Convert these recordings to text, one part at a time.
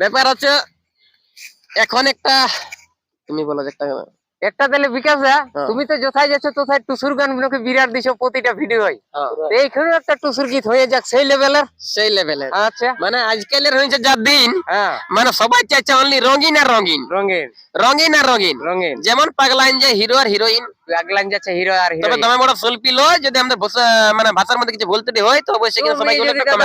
ব্যাপার হচ্ছে এখন একটা তুমি বলো যে একটা একটা তাহলে বিকাশ দা হ্যাঁ। তুমি তো যথাই যাচ্ছ তোথায় টুসুর গান গুলোকে বিরাট দিছো প্রতিটা ভিডিও হয়। এইখানে একটা টুসুর গীত হয়ে যাক সেই লেভেলের সেই লেভেলের আচ্ছা। মানে আজকালের হয়েছে যা দিন হ্যাঁ। মানে সবাই চাইছে অনলি রঙিন আর রঙিন। রঙিন। রঙিন আর রঙিন। রঙিন। যেমন পাগলাইন যে হিরো আর হিরোইন আগলান যাচ্ছে হিরো আর হিরো তবে দমে বড় শিল্পী লয় যদি আমাদের মানে ভাষার মধ্যে কিছু বলতে হয় তো অবশ্যই কিন্তু সবাই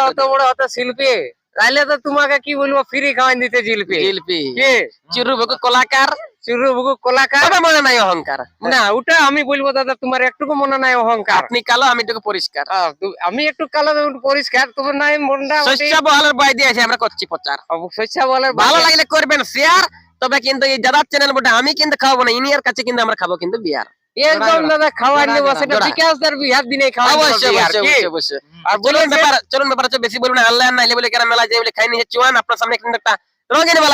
অত বড় হতো শিল্পী তাহলে তো তোমাকে কি বলব ফ্রি খাওয়ান দিতে জিলপি। শিল্পী কে? চিরু কলাকার। চুরু বুকু কলাকার মনে নাই অহংকার। না ওটা আমি বলব দাদা তোমার একটুকু মনে নাই অহংকার। আপনি কালো আমি টুকু পরিষ্কার। আমি একটু কালো পরিষ্কার তোমার নাই মনটা শস্য বহালের বয় দিয়েছে আমরা করছি প্রচার। শস্যা বলে ভালো লাগলে করবেন শেয়ার। তবে কিন্তু এই দাদার চ্যানেল বটে আমি কিন্তু খাব না ইনিয়ার কাছে কিন্তু আমরা খাব কিন্তু বিয়ার। একদম দাদা খাওয়ার জোড়া, সেটা বিকাশ দার বিহার দিনে খাওয়া অবশ্যই অবশ্যই অবশ্যই, অবশ্যই। আর চলুন বলুন ব্যাপার চলুন ব্যাপার হচ্ছে বেশি বলবেন আল্লাহ নাইলে বলে কেন মেলা যাই বলে খাই নিয়ে চুয়ান আপনার সামনে একটা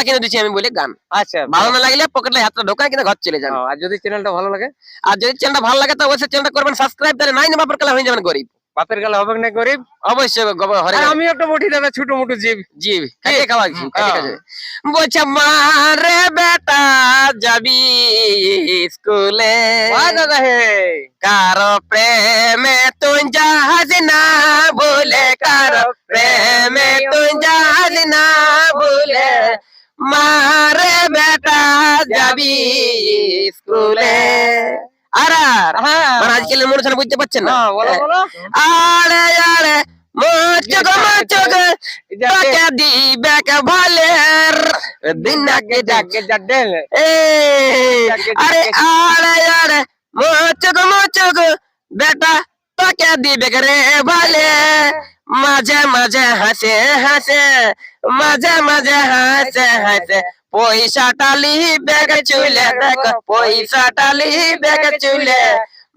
কিনে দিচ্ছি আমি বলে গান। আচ্ছা ভালো না লাগলে পকেটে হাতটা ঢোকায় ঘর চলে যান। আর যদি চ্যানেলটা ভালো লাগে? আর যদি চ্যানেলটা ভালো লাগে তো অবশ্যই চ্যানেলটা করবেন সাবস্ক্রাইব তাহলে নাই না বাপের কালা হয়ে যাবেন গরিব। বাপের গেলে হবে না গরিব? অবশ্যই আমি একটা বটি দাদা ছোট মোটো জীব। জি খাইয়ে খাওয়া জি হ্যাঁ। বলছে মারে বেটা যাবি স্কুলে? দাদা হে। কারও প্রেমে তুই জাহাজ না বলে কারও প্রেমে তুই জাহাজ না বলে মারে বেটা যাবি আজকাল মনে হচ্ছে বুঝতে পারছেন না হ্যাঁ, বলো বলো আরে আরে মোচক মোচক টাকা দিবে কে ভালের দিন আগে যাক জাগে জাডেল এ আরে আরে আরে মোচক মোচক বেটা টাকা দিবে কে রে ভালে মাঝে মাঝে হাসে হাসে মাঝে মাঝে হাসে হাসে পয়সা টালি ব্যাগ চুলে দেখ পয়সা টালি ব্যাগ চুলে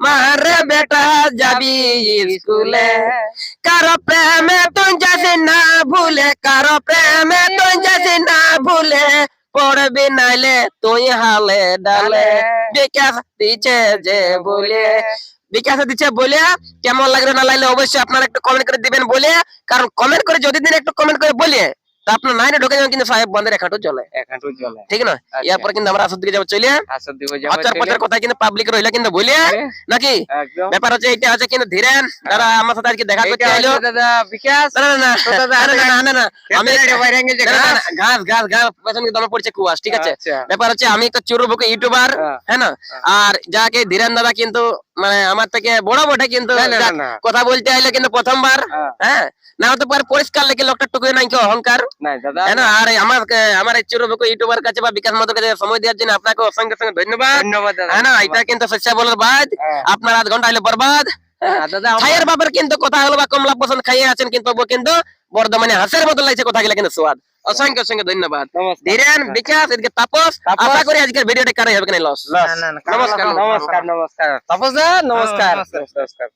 মারে বেটা যাবি স্কুলে? কারও প্রেমে তুই যাসি না ভুলে কারও প্রেমে তুই যাসি না ভুলে পড়বি নাইলে তুই হালে ডালে। বিকাশ দিচ্ছে যে বলে। বিকাশ দিচ্ছে বলে কেমন লাগল না লাগলে অবশ্যই আপনারা একটু কমেন্ট করে দিবেন বলে। কারণ কমেন্ট করে যদি দিন একটু কমেন্ট করে বলে। তা আপনার নাইনে ঢুকে যাবেন কিন্তু সাহেব বন্ধের এখন চলে ঠিক না আচ্ছা। এরপর কিন্তু আমরা আসর দিকে যাব চলে আসর দিব যাব আচার চলে। পাচার কথা কিন্তু পাবলিক রইলে কিন্তু বলে নাকি? ব্যাপার হচ্ছে এটা হচ্ছে কিন্তু ধীরেন। তারা আমার সাথে আজকে দেখা করতে দাদা বিকাশ। না না না তো দাদা, না, না, আমি ঘাস। ঘাস ঘাস পেছন কিন্তু আমার পড়ছে কুয়াশ ঠিক আছে? আচ্ছা। ব্যাপার হচ্ছে আমি একটা চুরু বুকে ইউটিউবার হ্যাঁ। হ্যাঁ না? আর যাকে ধীরেন দাদা কিন্তু মানে আমার থেকে বড় বটে কিন্তু। কথা বলতে আইলে কিন্তু প্রথমবার হ্যাঁ। হ্যাঁ? না হতে পারে পরিষ্কার লেগে লোকটা টুকুই নাই কেউ অহংকার আর আমার আমার এই চুরু ইউটিউবার কাছে বা বিকাশ মতো কাছে সময় দেওয়ার জন্য আপনাকে অসংখ্য অসংখ্য ধন্যবাদ। হ্যাঁ না? এটা কিন্তু সচ্চা বলার বাদ। হ্যাঁ। আপনার আধ ঘণ্টা হলে বরবাদ। খাইয়ের বাবার কিন্তু কথা হলো বা কমলা পছন্দ খাইয়ে আছেন কিন্তু ও কিন্তু বর্ধমানে হাসের মতো লাগছে কথা গেলে কিন্তু সোয়াদ। অসংখ্য অসংখ্য ধন্যবাদ। ধীরেন বিকাশ এদিকে তাপস। আশা করি আজকের ভিডিওটা কারাই হবে কিনা লস নমস্কার। নমস্কার নমস্কার। তাপস নমস্কার। নমস্কার।